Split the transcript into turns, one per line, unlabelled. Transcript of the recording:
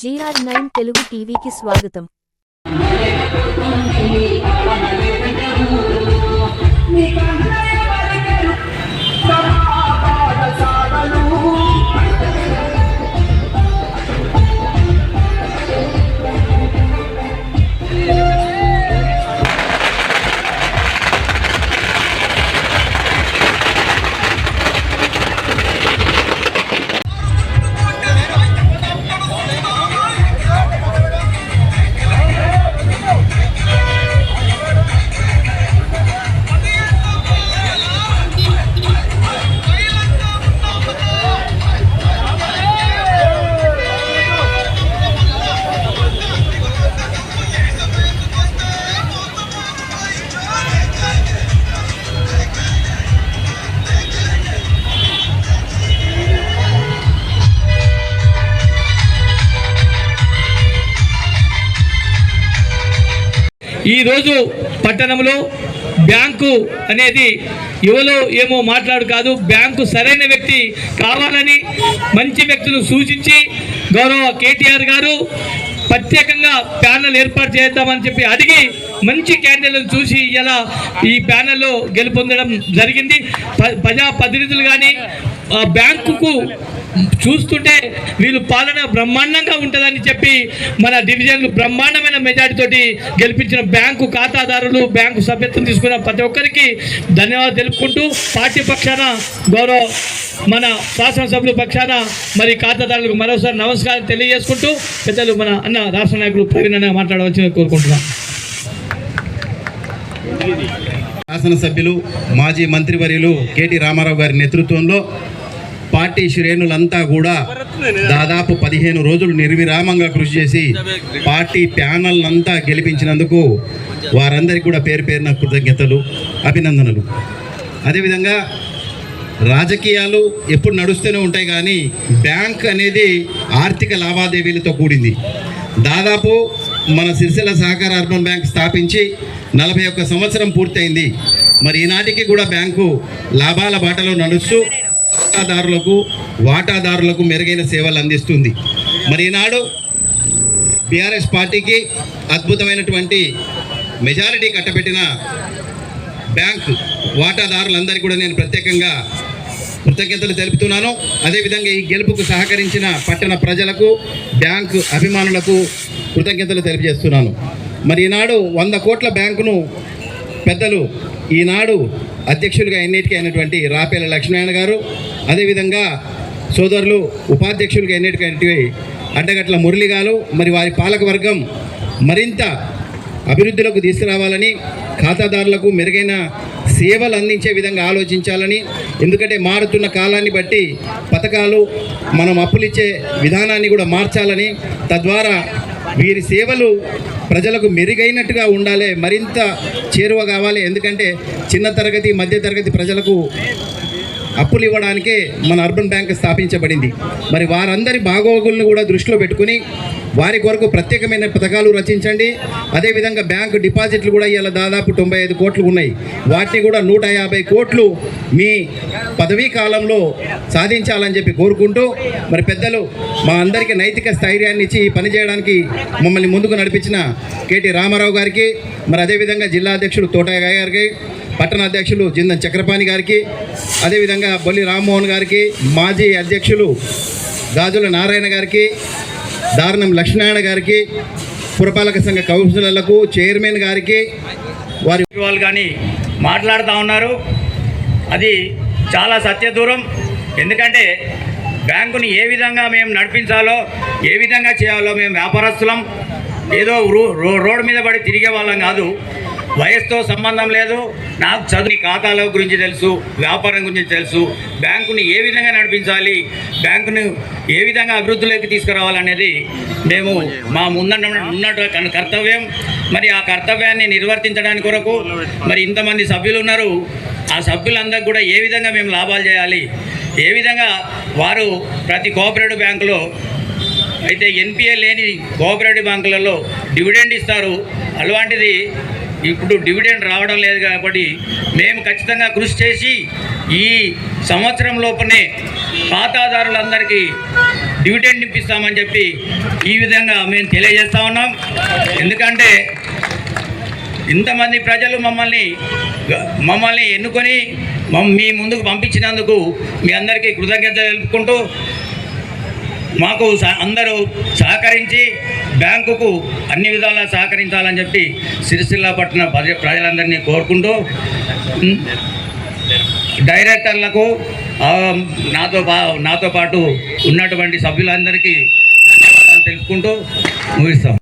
GR nine Telugu టీవీకి స్వాగతం.
ఈరోజు పట్టణంలో బ్యాంకు అనేది ఎవరో ఏమో మాట్లాడు కాదు బ్యాంకు సరైన వ్యక్తి కావాలని మంచి వ్యక్తులు సూచించి గౌరవ కేటీఆర్ గారు ప్రత్యేకంగా ప్యానెల్ ఏర్పాటు చేద్దామని చెప్పి అడిగి మంచి క్యాండిడేట్లను చూసి ఇలా ఈ ప్యానెల్లో గెలుపొందడం జరిగింది. ప- ప్రజా ప్రతినిధులు కానీ ఆ బ్యాంకుకు చూస్తుంటే వీళ్ళు పాలన బ్రహ్మాండంగా ఉంటుందని చెప్పి మన డివిజన్లు బ్రహ్మాండమైన మెజార్టీతోటి గెలిపించిన బ్యాంకు ఖాతాదారులు బ్యాంకు సభ్యత్వం తీసుకున్న ప్రతి ఒక్కరికి ధన్యవాదాలు తెలుపుకుంటూ పార్టీ పక్షాన గౌరవ మన శాసనసభ్యుల పక్షాన మరి ఖాతాదారులకు మరోసారి నమస్కారం తెలియజేసుకుంటూ పెద్దలు మన అన్న రాష్ట్ర నాయకులు ప్రవీణ్ అన్న మాట్లాడవలసిందిగా కోరుకుంటున్నాం.
శాసనసభ్యులు మాజీ మంత్రివర్యులు కేటీ రామారావు గారి నేతృత్వంలో పార్టీ శ్రేణులంతా కూడా దాదాపు పదిహేను రోజులు నిర్విరామంగా కృషి చేసి పార్టీ ప్యానల్నంతా గెలిపించినందుకు వారందరికీ కూడా పేరు పేరున కృతజ్ఞతలు అభినందనలు. అదేవిధంగా రాజకీయాలు ఎప్పుడు నడుస్తూనే ఉంటాయి కానీ బ్యాంక్ అనేది ఆర్థిక లావాదేవీలతో కూడింది. దాదాపు మన సిరిసిల్ల సహకార అర్బన్ బ్యాంక్ స్థాపించి నలభై ఒక్క సంవత్సరం పూర్తయింది. మరి ఈనాటికి కూడా బ్యాంకు లాభాల బాటలో నడుస్తూ వాటాదారులకు వాటాదారులకు మెరుగైన సేవలు అందిస్తుంది. మరి ఈనాడు బీఆర్ఎస్ పార్టీకి అద్భుతమైనటువంటి మెజారిటీ కట్టబెట్టిన బ్యాంక్ వాటాదారులందరికీ కూడా నేను ప్రత్యేకంగా కృతజ్ఞతలు తెలుపుతున్నాను. అదేవిధంగా ఈ గెలుపుకు సహకరించిన పట్టణ ప్రజలకు బ్యాంకు అభిమానులకు కృతజ్ఞతలు తెలియజేస్తున్నాను. మరి ఈనాడు వంద కోట్ల బ్యాంకును పెద్దలు ఈనాడు అధ్యక్షులుగా ఎన్నిటికీ అయినటువంటి రాపేల లక్ష్మీనారాయణ గారు అదేవిధంగా సోదరులు ఉపాధ్యక్షులుగా ఎన్నిటికైనటువంటి అడ్డగట్ల మురళి గారు మరి వారి పాలకవర్గం మరింత అభివృద్ధిలోకి తీసుకురావాలని ఖాతాదారులకు మెరుగైన సేవలు అందించే విధంగా ఆలోచించాలని ఎందుకంటే మారుతున్న కాలాన్ని బట్టి పథకాలు మనం అప్పులిచ్చే విధానాన్ని కూడా మార్చాలని తద్వారా వీరి సేవలు ప్రజలకు మెరుగైనట్టుగా ఉండాలి మరింత చేరువ కావాలి. ఎందుకంటే చిన్న తరగతి మధ్య తరగతి ప్రజలకు అప్పులు ఇవ్వడానికే మన అర్బన్ బ్యాంక్ స్థాపించబడింది. మరి వారందరి బాగోగులను కూడా దృష్టిలో పెట్టుకుని వారి కొరకు ప్రత్యేకమైన పథకాలు రచించండి. అదేవిధంగా బ్యాంకు డిపాజిట్లు కూడా ఇలా దాదాపు తొంభై ఐదు కోట్లు ఉన్నాయి. వాటిని కూడా నూట యాభై కోట్లు మీ పదవీ కాలంలో సాధించాలని చెప్పి కోరుకుంటూ మరి పెద్దలు మా అందరికీ నైతిక స్థైర్యాన్ని ఇచ్చి పని చేయడానికి మమ్మల్ని ముందుకు నడిపించిన కేటీ రామారావు గారికి మరి అదేవిధంగా జిల్లా అధ్యక్షుడు తోటయ్య గారికి పట్టణ అధ్యక్షులు జిందన్ చక్రపాణి గారికి అదేవిధంగా బొల్లి రామ్మోహన్ గారికి మాజీ అధ్యక్షులు గాజుల నారాయణ గారికి దారుణం. లక్ష్మీనారాయణ గారికి పురపాలక సంఘ కౌన్సిలర్లకు చైర్మన్ గారికి వారి
వాళ్ళు కానీ మాట్లాడుతూ ఉన్నారు. అది చాలా సత్యదూరం. ఎందుకంటే బ్యాంకుని ఏ విధంగా మేము నడిపించాలో ఏ విధంగా చేయాలో మేము వ్యాపారస్తులం. ఏదో రో- రో- రోడ్డు మీద పడి తిరిగే వాళ్ళం కాదు. వయసుతో సంబంధం లేదు. నాకు చదువు ఖాతాల గురించి తెలుసు వ్యాపారం గురించి తెలుసు. బ్యాంకుని ఏ విధంగా నడిపించాలి బ్యాంకును ఏ విధంగా అభివృద్ధిలోకి తీసుకురావాలనేది మేము మా ముందన్న ఉన్నట్టు కర్తవ్యం. మరి ఆ కర్తవ్యాన్ని నిర్వర్తించడానికి కొరకు మరి ఇంతమంది సభ్యులు ఉన్నారు. ఆ సభ్యులందరికీ కూడా ఏ విధంగా మేము లాభాలు చేయాలి ఏ విధంగా వారు ప్రతి కోఆపరేటివ్ బ్యాంకులో అయితే ఎన్పిఏ లేని కోఆపరేటివ్ బ్యాంకులలో డివిడెండ్ ఇస్తారు. అలాంటిది ఇప్పుడు డివిడెండ్ రావడం లేదు కాబట్టి మేము ఖచ్చితంగా కృషి చేసి ఈ సంవత్సరం లోపనే ఖాతాదారులందరికీ డివిడెండ్ ఇప్పిస్తామని చెప్పి ఈ విధంగా మేము తెలియజేస్తా ఉన్నాం. ఎందుకంటే ఇంతమంది ప్రజలు మమ్మల్ని మమ్మల్ని ఎన్నుకొని మీ ముందుకు పంపించినందుకు మీ అందరికీ కృతజ్ఞత తెలుపుకుంటూ మాకు అందరూ సహకరించి బ్యాంకుకు అన్ని విధాలా సహకరించాలని చెప్పి సిరిసిల్ల పట్టణ ప్రజ ప్రజలందరినీ కోరుకుంటూ డైరెక్టర్లకు నాతో నాతో పాటు ఉన్నటువంటి సభ్యులందరికీ ధన్యవాదాలు తెలుపుకుంటూ ముగిస్తాం.